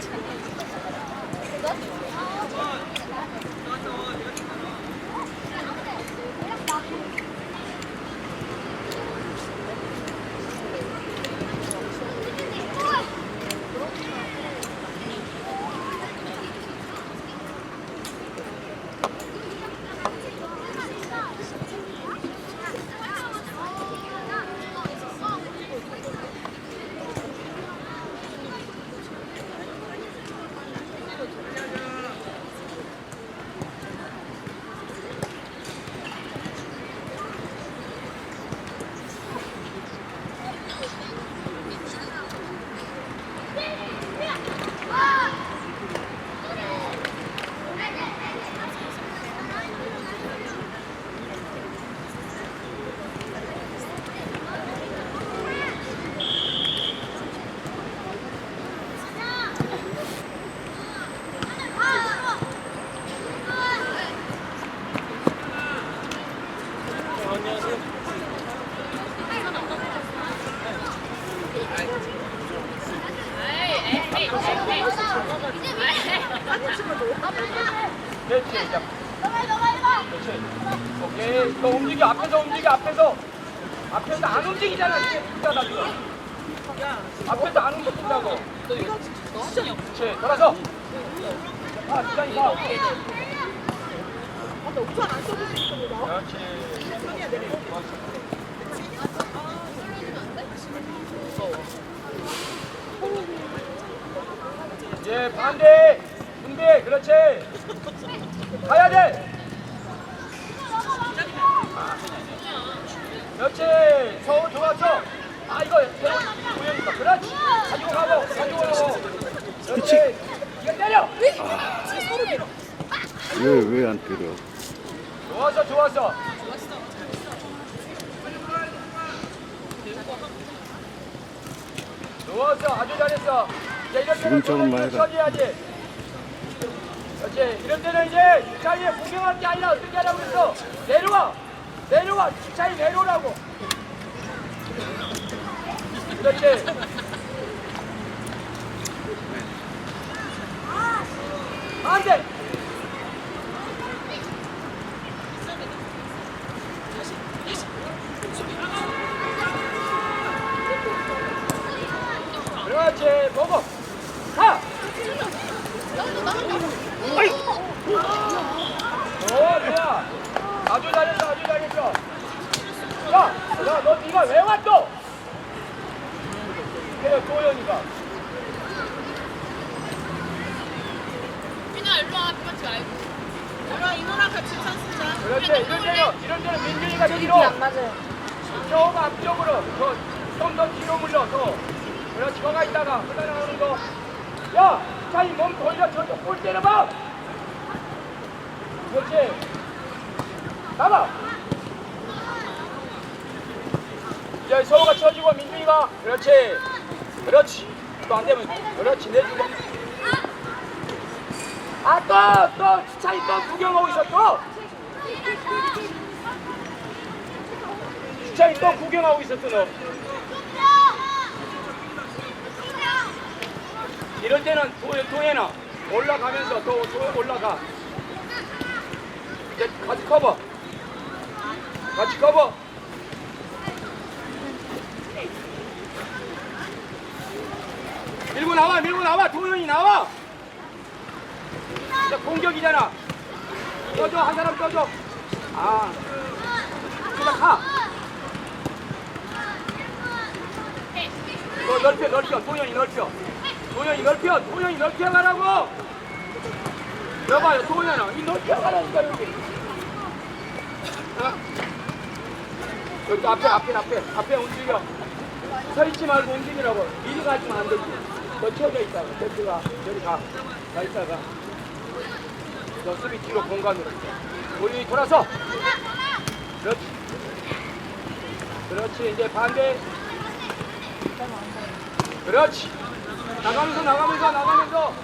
Продолжение следует... Yeah. 그렇지. 나가. 이제 서우가 쳐주고 민준이가, 그렇지. 그렇지. 또 안 되면, 그렇지, 내주고. 아, 또, 또, 구경하고 있어, 또. 주차이 또 구경하고 있었어 너. 이럴 때는 도, 도해나 올라가면서 또, 또 올라가. 같이 커버. 같이 커버. 밀고 나와, 밀고 나와, 도현이 나와. 이제 공격이잖아. 떠줘, 한 사람 떠줘. 아. 그냥 가. 너 넓혀 넓혀 도현이 넓혀 도현이 넓혀 도현이 넓혀 가라고 여봐요 도현아 이 넓혀 가라니까 여기 여기 앞에 앞에 앞에. 앞에 움직여. 서 있지 말고 움직이라고. 미리 가지면 안 되지. 너 쳐져 있다가 대표가 여기 가, 가 있다가. 너 수비 뒤로 공간으로. 우리 돌아서. 그렇지. 그렇지. 이제 반대. 그렇지. 나가면서 나가면서 나가면서.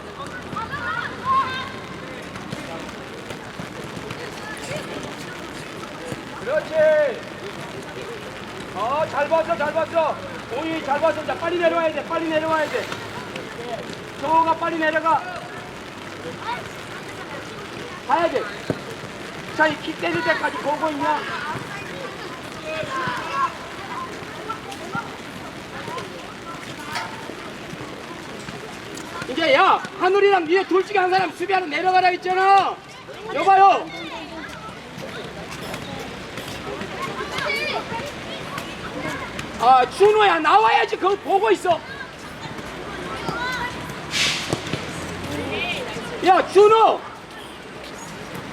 그렇지 어 잘 봤어 잘 봤어 오이 잘 봤어 자 빨리 내려와야 돼 빨리 내려와야 돼 서호가 빨리 내려가. 가야 돼. 자, 이키 때릴 때까지 보고 있냐? 이제 야 하늘이랑 위에 둘 중에 한 사람 수비하러 내려가라 했잖아. 여봐요. 아 준호야 나와야지 그거 보고 있어. 야 준호.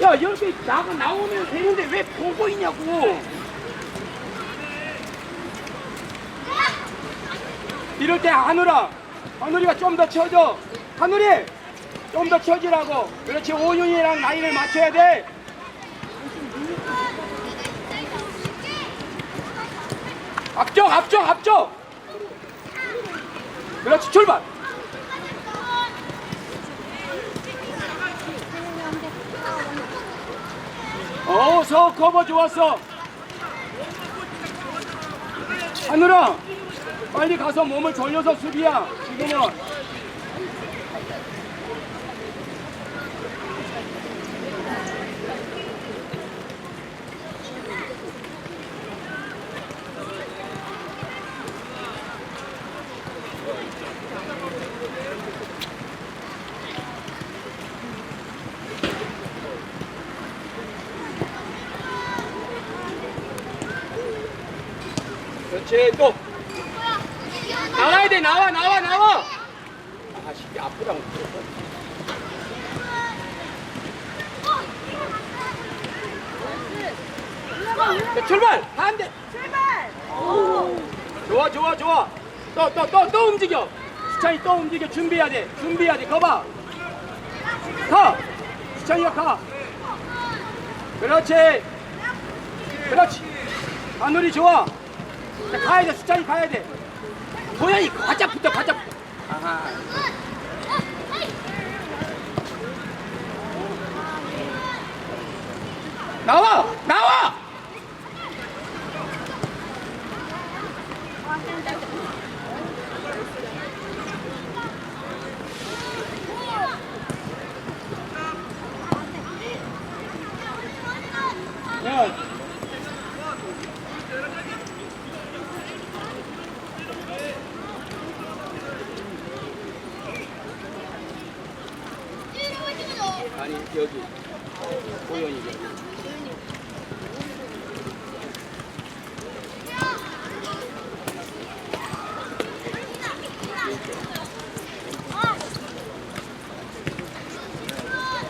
야 여기 나가 나오면 되는데 왜 보고 있냐고. 이럴 때 하늘아, 하늘이가 좀 더 쳐줘. 하늘이 좀 더 쳐주라고. 그렇지 오윤이랑 나이를 맞춰야 돼. 앞쪽, 앞쪽, 앞쪽. 그렇지 출발. 어서 커버 좋았어. 하늘아, 빨리 가서 몸을 돌려서 수비야. 지금은. 그렇지 또 나와야 돼 나와 나와 나와 아 쉽게 아프다고 자, 출발! 반대 출발! 좋아 좋아 좋아! 또 또 또 또 움직여! 수찬이 또 움직여! 준비해야 돼! 준비해야 돼! 거봐! 가 수찬이가 가! 그렇지! 그렇지! 하늘이 좋아! 자, 가야 돼! 수찬이 가야 돼! 도현이 바짝 붙어 바짝 붙어! 아하. 나와 나와 야. 아니 여기 호연이 여기.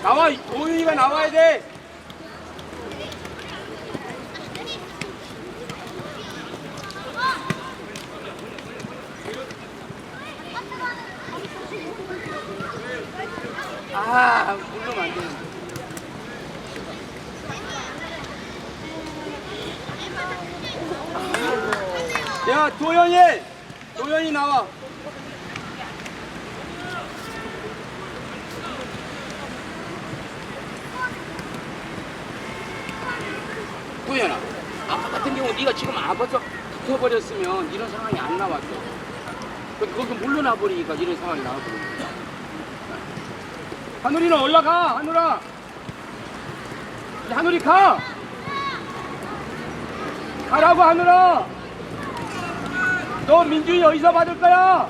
나와 나와야 돼. 아 물르면 안 되는데. 야 도현이 도현이 나와. 도현아 아까 같은 경우 네가 지금 아파서 붙어버렸으면 이런 상황이 안 나왔어. 그- 거기 물러나 버리니까 이런 상황이 나와버린 거야. 하늘이는 올라가 하늘아. 하늘이 가. 가라고 하늘아. 너 민준이 어디서 받을 거야?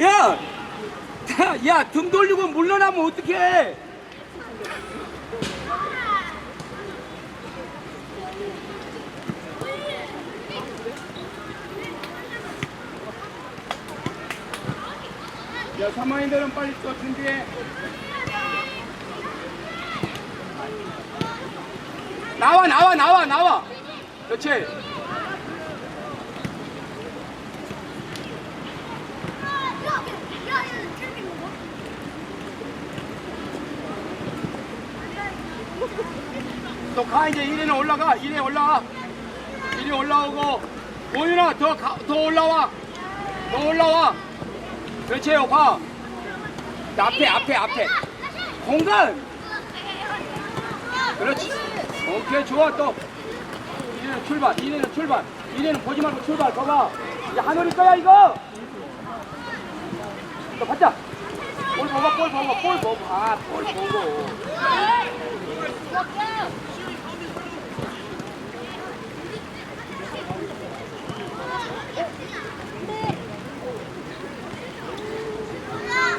야! 야, 등 돌리고 물러나면 어떡해? 야, 사마인들은 빨리 또 준비해. 나와, 나와, 나와, 나와. 그렇지. 또 가, 이제 1위는 올라가. 1위 올라가. 1위 올라오고. 오윤아 더, 가, 더 올라와. 더 올라와. 그렇지 봐 앞에 앞에 앞에. 공간! 그렇지. 오케이 좋아 또. 이래는 출발 이래는 출발. 이래는 보지 말고 출발 봐봐 이제 한올이 거야 이거. 또 받자. 볼 봐봐 볼 봐봐 볼 보고. 아볼 보고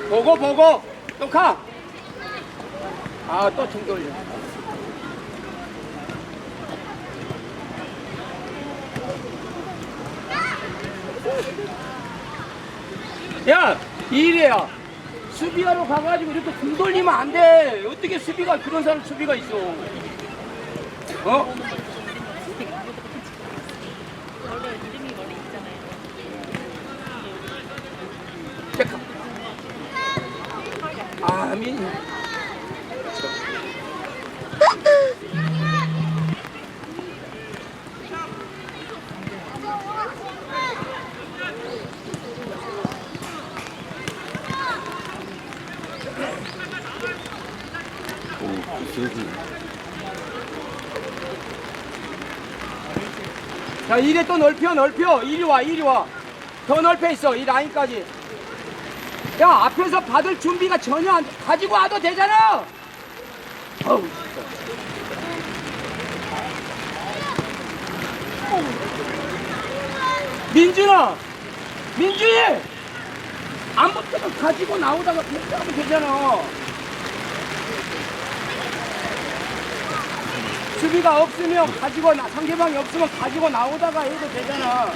보고 보고 또 가. 아 또 등 돌려. 야 이래야 수비하러 가가지고 이렇게 등 돌리면 안 돼. 어떻게 수비가 그런 사람 수비가 있어? 어? 이래 또 넓혀, 넓혀. 이리 와, 이리 와. 더 넓혀 있어, 이 라인까지. 야, 앞에서 받을 준비가 전혀 안, 가지고 와도 되잖아! 어우, 진짜. 민준아! 민준이! 안 붙으면 가지고 나오다가 하면 되잖아. 수비가 없으면 가지고 나, 상대방이 없으면 가지고 나오다가 해도 되잖아.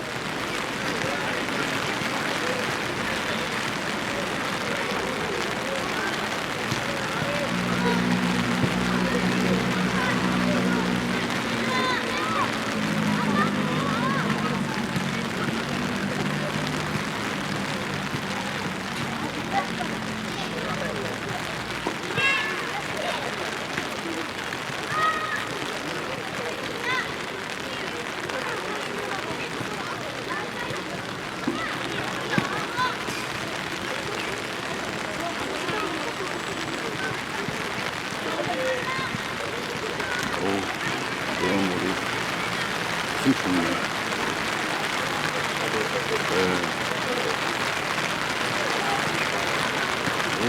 오,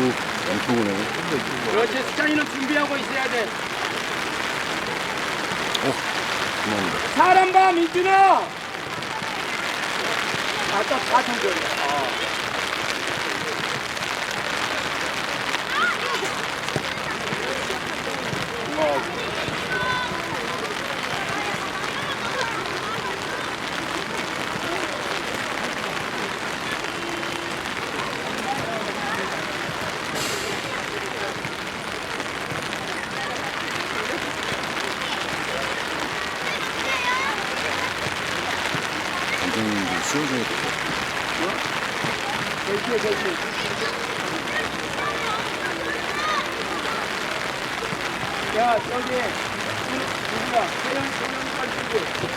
엄청 오네. 그렇지, 스타일은 준비하고 있어야 돼. 어, 그만이다. 사람 봐, 민준아! 아, 또 사천 돌려. 어. 감독님도 씌워줘야 돼. 대기해, 대기. 야, 저기, 누구야? 세영, 세영까지 주고.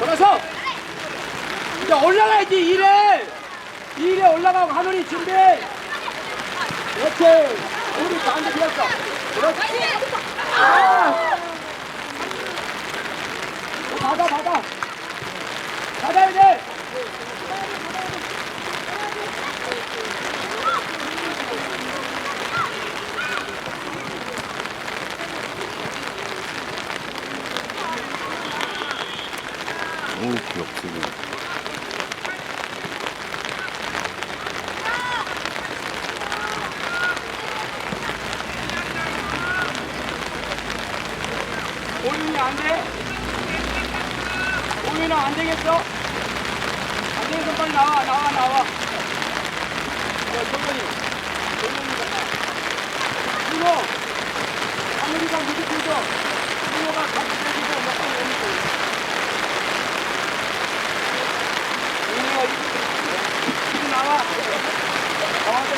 돌아서! 야, 올라가야지, 이래! 이래 올라가고 하늘이 준비! 그렇지! 우리 반대 비었어. 그렇지! 아! 어, 받아, 받아! 받아야 돼! 오, 기억 지고. 오윤이 안 돼? 오윤아 안 되겠어? 안 되겠어 빨리 나와 나와 나와 야 정근이 정근이가 나 하늘이가 무지 들죠 이모가 같이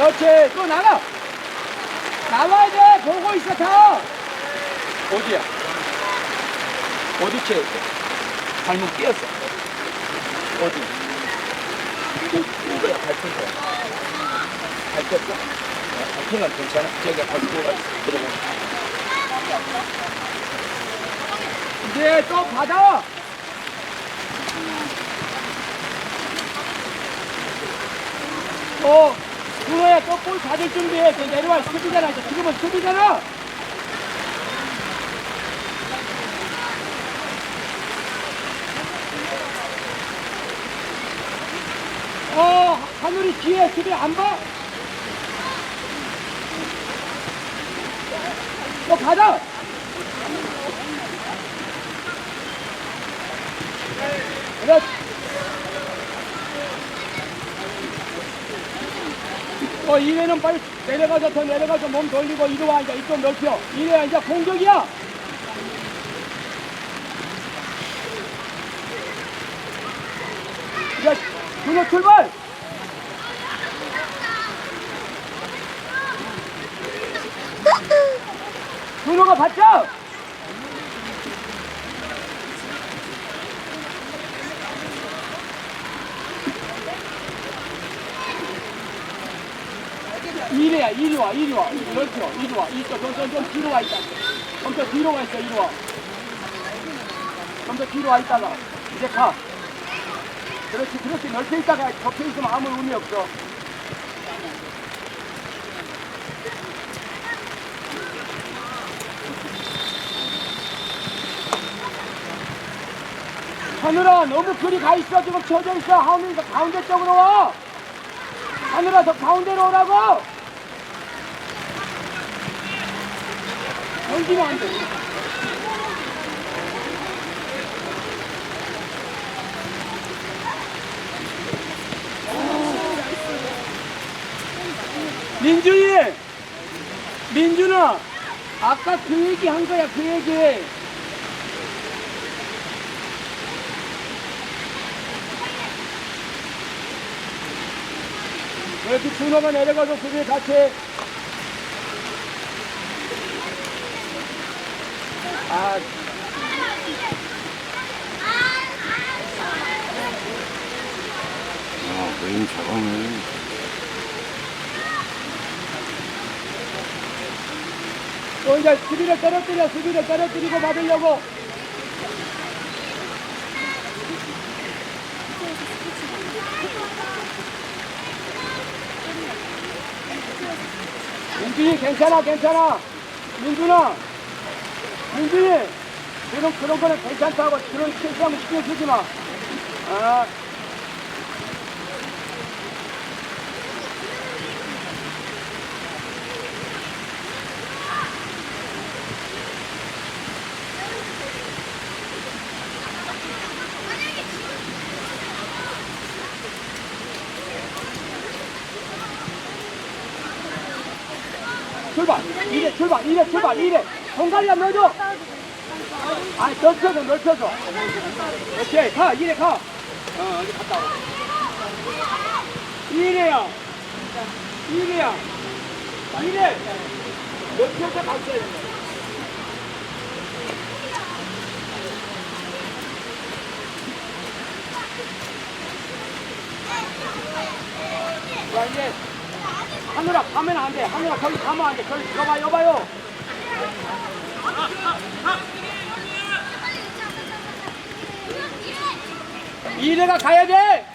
그렇지, 또 나가! 나와야 돼! 보고 있어, 다! 어디야? 어디 채 발목 끼었어. 어디? 이거야, 밟힌 거야. 밟혔어? 밟힌 건 괜찮아? 저기 밟고 가 들어가. 이제 또 받아! 어, 그거야, 또볼 받을 준비해. 저 내려와, 수비잖아. 이제 지금은 수비잖아! 어, 하늘이 뒤에 수비 안 봐? 너 받아! 어, 이래는 빨리 내려가서 더 내려가서 몸 돌리고 이리 와, 이제 이쪽 넓혀. 이래야 이제 공격이야! 이제 준호 출발! 준호가 받자! 이리 와 이리 와. 넓혀 이리 와. 이쪽 좀 좀 좀 뒤로 와 있다. 좀 더 뒤로 와 있어 이리 와 좀 더 뒤로 와 있다가 이제 가. 그렇지 그렇게 넓혀 있다가 덮여 있으면 아무 의미 없어. 하늘아 너무 그리 가 있어. 지금 쳐져 있어. 하늘이가 가운데 쪽으로 와. 하늘아 더 가운데로 오라고 던지면 안돼 민준이! 민준아! 아까 그 얘기 한 거야 그 얘기. 이렇게 준호가 내려가서 수비에 같이 아 아, 메인 잘하네. 또 이제 수비를 떨어뜨려 수비를 떨어뜨리고 받으려고. 민준이 괜찮아 괜찮아. 민준아 민준이 그런 그런 거는 괜찮다고 그런 실수하면 신경 쓰지 마 아. 출발. 이래 출발. 이래 출발. 이래 손가락 넣어줘. 아니 넓혀서 넓혀서 오케이 가 이래 가. 어, 어디 갔다 와 이래야. 이래야. 이래. 넓혀서 갔어야 돼 자, 이제 하늘아 가면 안 돼. 하늘아 거기 가면 안 돼. 거기 들어봐 여봐요. 이래가 가야 돼.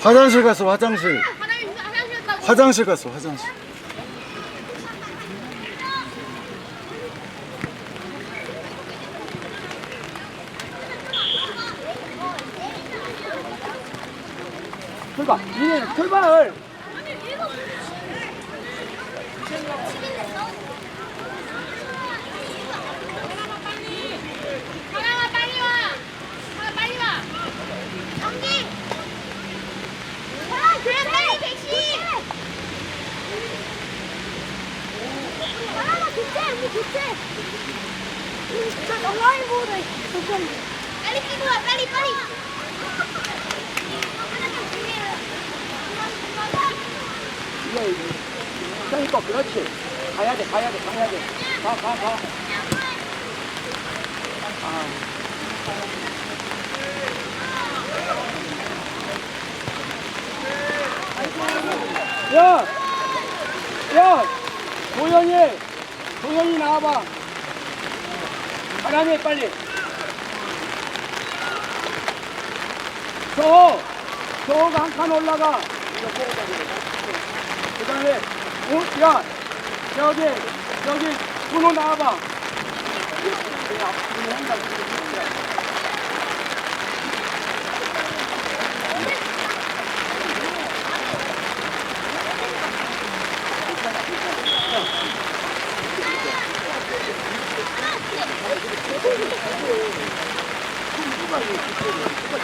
화장실 갔어, 화장실. 화장실 갔어, 화장실. 출발. 이제 출발. 하나만 빨리 와. 하나 빨리 와. 정기. 아, 그래 빨리 대시. 하나만 교체, 우리 교체. 저 영화인 보드 빨리 뛰고 와, 빨리 빨리. 그러니까 그렇지. 가야 돼, 가야 돼, 가야 돼. 가, 가, 가. 아. 야! 야! 도현이! 도현이 나와봐. 사랑해, 빨리. 저! 저가 한 칸 올라가. 그 다음에, 어? 야! 여기, 여기, 준호 나와봐. 가, 가, 가, 가, 가. 잘했어, 잘했어. 좋겠야. 네. 여기, 여기서 떠 아니,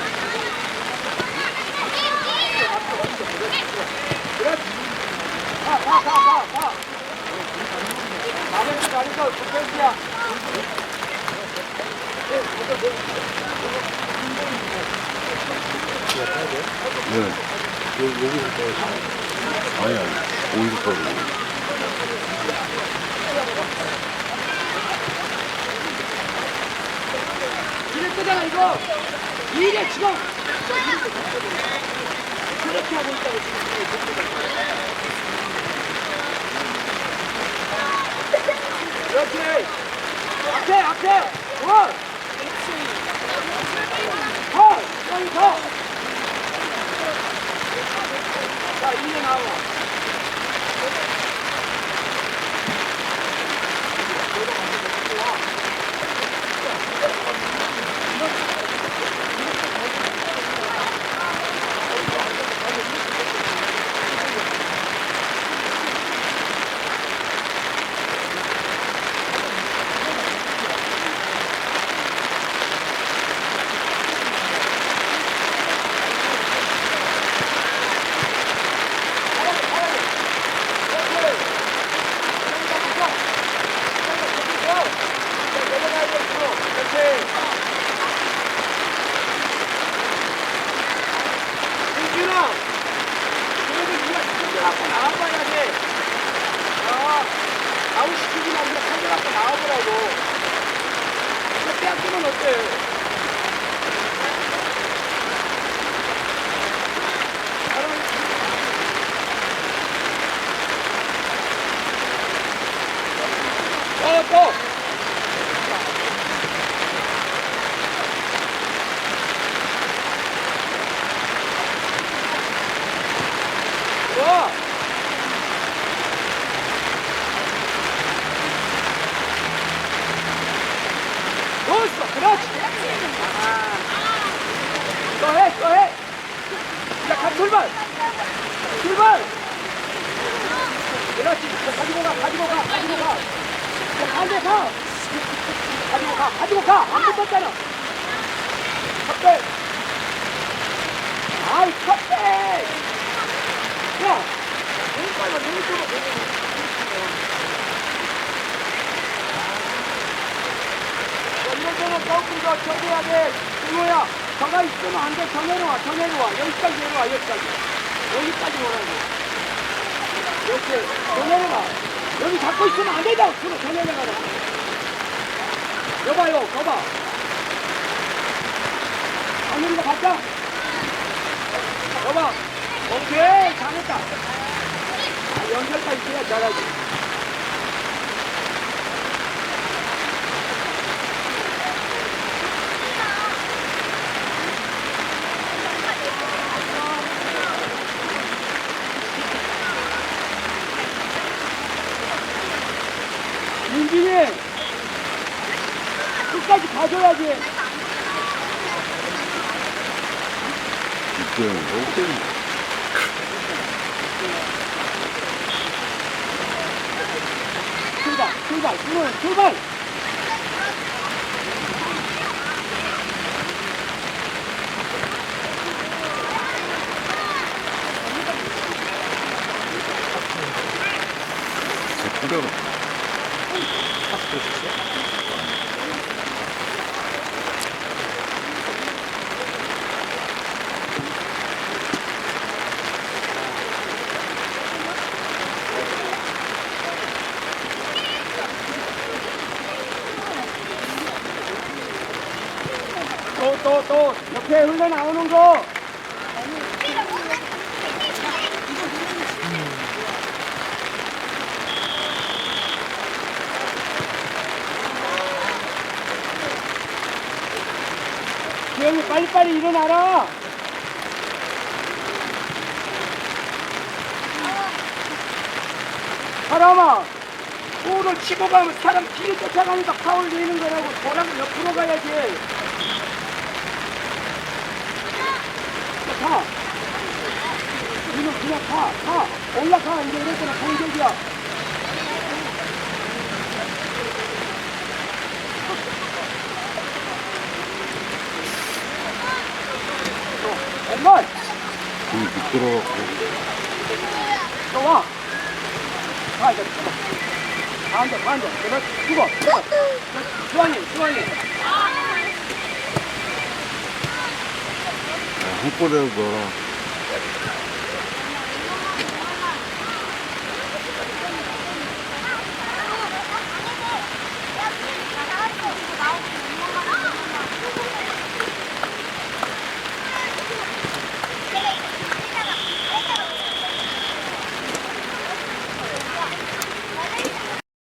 아니. 끄잖아, 이거. 이게 지금. 그렇게 하고 있다고 지금. 그렇지. 앞에, 앞에. 원. 더. 여기 더. 자, 이제 나와. 민준아, 그래도 네가 스피드 갖고 나와봐야 돼. 아, 아웃시키지 말고 스피드 갖고 나와보라고. 이거 빼앗기면 어때? 어, 또! 좋아! 좋았어! 그렇지! 아. 또 해! 또 해! 자, 가, 출발! 출발! 그렇지! 자, 가지고 가! 가지고 가! 가지고 가! 자, 가게 가! 가지고 가! 가지고 가! 안 붙었잖아! 컵백! 아이, 컵백! 야! 왼발만 왼쪽으로 이럴 때는 조금 더 쳐줘야 돼. 이거야. 저가 있으면 안 돼. 정해로 와. 정해로 와. 여기까지 내려와. 여기까지. 여기까지 오라고. 이렇게. 정해로 가. 여기 잡고 있으면 안 된다고. 그래. 정해로 가라. 여봐요. 거봐. 정해로가 봤자. 여봐. 오케이. 잘했다. 아, 연결까지 돼야 잘하지. 不中。 그냥 가, 가. 올라가. 이제 이랬잖아. 공격이야. 어, 엄마! 좀 미끄러워갖고. 너 와. 가, 이제 죽어. 앉아, 앉아. 내가 죽어. 죽어. 주환이, 주환이. 한 골에 넣어라.